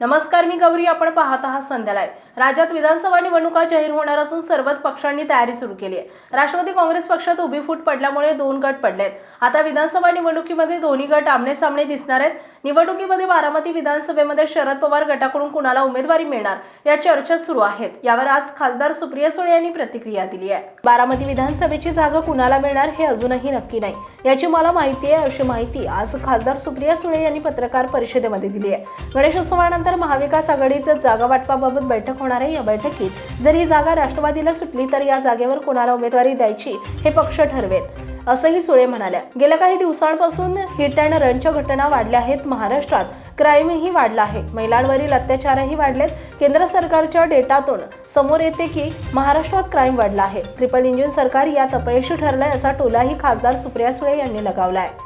नमस्कार मी गौरी. आपण पाहत आहात संध्या लाईव्ह राज्यात विधानसभा निवडणुका जाहीर होणार असून सर्वच पक्षांनी तयारी सुरू केली आहे. राष्ट्रवादी काँग्रेस पक्षात उभी फूट पडल्यामुळे दोन गट पडलेत. आता विधानसभा निवडणुकीमध्ये दोन्ही गट आमने सामने दिसणार आहेत. निवडणुकीमध्ये बारामती विधानसभेमध्ये शरद पवार गटाकडून कुणाला उमेदवारी मिळणार या चर्चा सुरू आहेत. यावर आज खासदार सुप्रिया सुळे यांनी प्रतिक्रिया दिली आहे. बारामती विधानसभेची जागा कुणाला मिळणार हे अजूनही नक्की नाही. याची मला माहिती आहे अशी माहिती आज खासदार सुप्रिया सुळे यांनी पत्रकार परिषदेमध्ये दिली आहे. गणेशोत्सवानंतर महाविकास आघाडीत जागा वाटपाबाबत बैठक होणार आहे. या बैठकीत जर ही जागा राष्ट्रवादीला सुटली तर या जागेवर कोणाला उमेदवारी द्यायची हे पक्ष ठरवेल असंही सुळे म्हणाल्या. गेल्या काही दिवसांपासून हिट अँड रनच्या घटना वाढल्या आहेत. महाराष्ट्रात क्राईमही वाढला आहे. महिलांवरील अत्याचारही वाढलेत. केंद्र सरकारच्या डेटातून समोर येते की महाराष्ट्रात क्राईम वाढला आहे. ट्रिपल इंजिन सरकार यात अपयशी ठरलंय असा टोलाही खासदार सुप्रिया सुळे यांनी लगावला आहे